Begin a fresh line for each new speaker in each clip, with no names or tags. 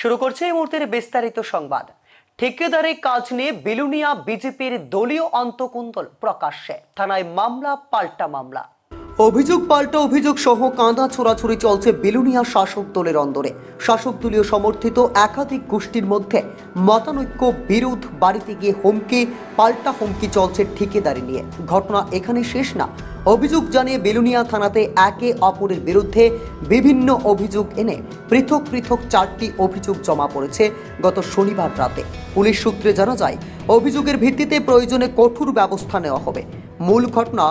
শুরু করছে এই মুহূর্তের বিস্তারিত সংবাদ। ঠিকাদারি কাজ নিয়ে বিলুনিয়া বিজেপির দলীয় অন্তকুন্দল প্রকাশ্যে। থানায় মামলা, পাল্টা মামলা। অভিযোগ, পাল্টা অভিযোগ সহ কাঁদা ছোড়াছুড়ি চলছে বিলুনিয়া শাসক দলের অন্দরে। শাসক দলীয় সমর্থিত একাধিক গোষ্ঠীর মধ্যে মতানৈক্য, বিরোধ, বাড়িতে গিয়ে হুমকি, পাল্টা হুমকি চলছে ঠিকাদারি নিয়ে। ঘটনা এখানে শেষ না। অভিযোগ জানিয়ে বেলুনিয়া থানাতে একে অপরের বিরুদ্ধে বিভিন্ন অভিযোগ এনে পৃথক পৃথক চারটি অভিযোগ জমা পড়েছে গত শনিবার রাতে। পুলিশ সূত্রে জানা যায়, অভিযোগের ভিত্তিতে প্রয়োজনে কঠোর ব্যবস্থা নেওয়া হবে। মূল ঘটনা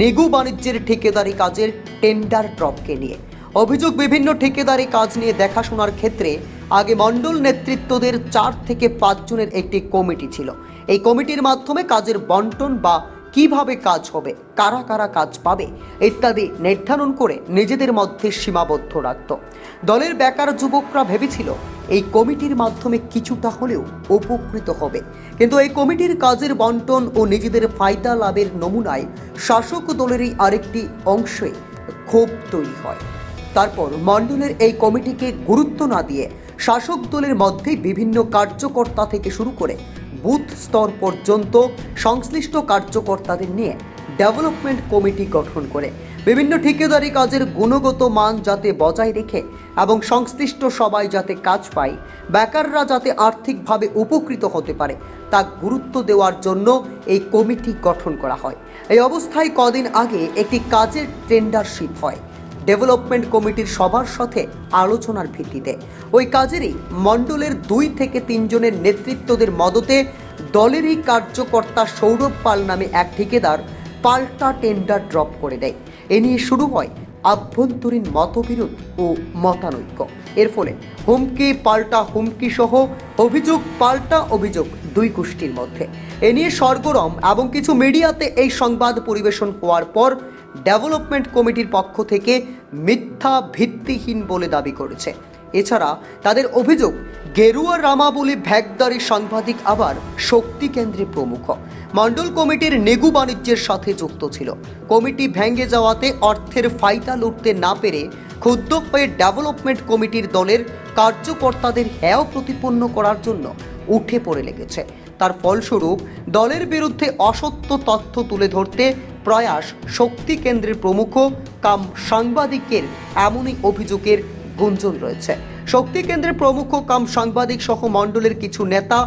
নিগু বাণিজ্যের ঠিকাদারি কাজের টেন্ডার ড্রপকে নিয়ে। অভিযোগ বিভিন্ন ঠিকাদারি কাজ নিয়ে দেখাশোনার ক্ষেত্রে আগে মণ্ডল নেতৃত্বদের চার থেকে পাঁচজনের একটি কমিটি ছিল। এই কমিটির মাধ্যমে কাজের বন্টন বা কীভাবে কাজ হবে, কারা কারা কাজ পাবে ইত্যাদি নির্ধারণ করে নিজেদের মধ্যে সীমাবদ্ধ রাখত। দলের বেকার যুবকরা ভেবেছিল, এই কমিটির মাধ্যমে কিছুটা হলেও উপকৃত হবে। কিন্তু এই কমিটির কাজের বন্টন ও নিজেদের ফায়দা লাভের নমুনায় শাসক দলেরই আরেকটি অংশে ক্ষোভ তৈরি হয়। তারপর মণ্ডলের এই কমিটিকে গুরুত্ব না দিয়ে শাসক দলের মধ্যেই বিভিন্ন কার্যকর্তা থেকে শুরু করে বুথ স্তর পর্যন্ত সংশ্লিষ্ট কার্যকর্তাদের নিয়ে ডেভেলপমেন্ট কমিটি গঠন করে। বিভিন্ন ঠিকাদারি কাজের গুণগত মান যাতে বজায় রেখে এবং সংশ্লিষ্ট সবাই যাতে কাজ পায়, বেকাররা যাতে আর্থিকভাবে উপকৃত হতে পারে, তা গুরুত্ব দেওয়ার জন্য এই কমিটি গঠন করা হয়। এই অবস্থায় কদিন আগে একটি কাজের টেন্ডারশিপ হয়। ডেভেলপমেন্ট কমিটির সবার সাথে আলোচনার ভিত্তিতে। ওই কাজেরই মণ্ডলের দুই থেকে তিনজনের নেতৃত্বদের মদতে দলেরই কার্যকর্তা সৌরভ পাল নামে এক ঠিকাদার পাল্টা টেন্ডার ড্রপ করে দেয়। এ নিয়ে শুরু হয় আভ্যন্তরীণ মতবিরোধ ও মতানৈক্য। এর ফলে হুমকি, পাল্টা হুমকি সহ অভিযোগ, পাল্টা অভিযোগ দুই গোষ্ঠীর মধ্যে। এ নিয়ে সরগরম এবং কিছু মিডিয়াতে এই সংবাদ পরিবেশন হওয়ার পর ডেভেলপমেন্ট কমিটির পক্ষ থেকে মিথ্যা ভিত্তিহীন বলে দাবি করেছে। এছাড়া তাদের অভিযোগ, গেরুয়া রামাবলী ভ্যাগদারি সাংবাদিক আবার শক্তি কেন্দ্রে প্রমুখ। মণ্ডল কমিটির নেগু বাণিজ্যের সাথে যুক্ত ছিল। কমিটি ভেঙে যাওয়াতে অর্থের ফায়দা লুটতে না পেরে ক্ষুব্ধ হয়ে ডেভেলপমেন্ট কমিটির দলের কার্যকর্তাদের হ্যায় প্রতিপন্ন করার জন্য উঠে পড়ে লেগেছে। তার ফলস্বরূপ দলের বিরুদ্ধে অসত্য তথ্য তুলে ধরতে প্রয়াস শক্তি কেন্দ্রের প্রমুখ কাম সাংবাদিকের এমনই অভিযোগের গুঞ্জন রয়েছে। শক্তি কেন্দ্রের প্রমুখ কাম সাংবাদিক সহ মণ্ডলের কিছু নেতা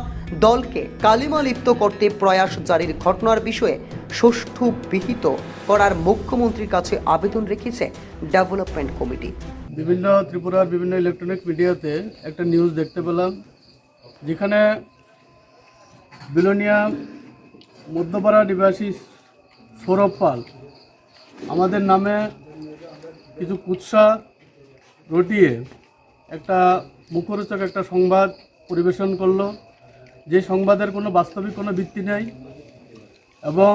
দলকে কালিমা লিপ্ত করতে প্রয়াস জারির ঘটনার বিষয়ে সুষ্ঠু বিহিত করার মুখ্যমন্ত্রীর কাছে আবেদন রেখেছে ডেভেলপমেন্ট কমিটি।
বিভিন্ন ত্রিপুরার বিভিন্ন ইলেকট্রনিক মিডিয়াতে একটা নিউজ দেখতে পেলাম, যেখানে বিলোনিয়া মধ্যপাড়া নিবাসী সৌরভ পাল। আমাদের নামে কিছু কুৎসা রটিয়ে একটা মুখরোচক একটা সংবাদ পরিবেশন করল। যে সংবাদের কোনো বাস্তবিক কোনো ভিত্তি নেই এবং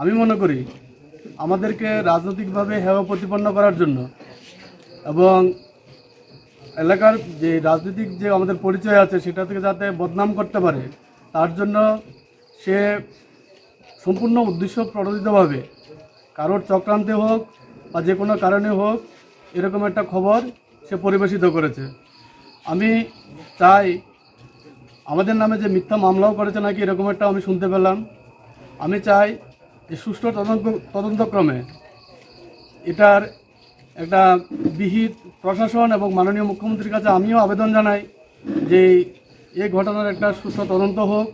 আমি মনে করি আমাদেরকে রাজনৈতিকভাবে হেওয়া প্রতিপন্ন করার জন্য এবং এলাকার যে রাজনৈতিক যে আমাদের পরিচয় আছে সেটা থেকে যাতে বদনাম করতে পারে, তার জন্য সে সম্পূর্ণ উদ্দেশ্য প্রণোদিতভাবে, কারোর চক্রান্তে হোক বা যে কোনো কারণে হোক, এরকম একটা খবর সে পরিবেশিত করেছে। আমি চাই, আমাদের নামে যে মিথ্যা মামলাও করেছে নাকি এরকম একটা আমি শুনতে পেলাম। আমি চাই যে সুষ্ঠু তদন্ত, তদন্তক্রমে এটার একটা বিহিত প্রশাসন এবং মাননীয় মুখ্যমন্ত্রীর কাছে আমিও আবেদন জানাই যে এই ঘটনার একটা সুস্থ তদন্ত হোক।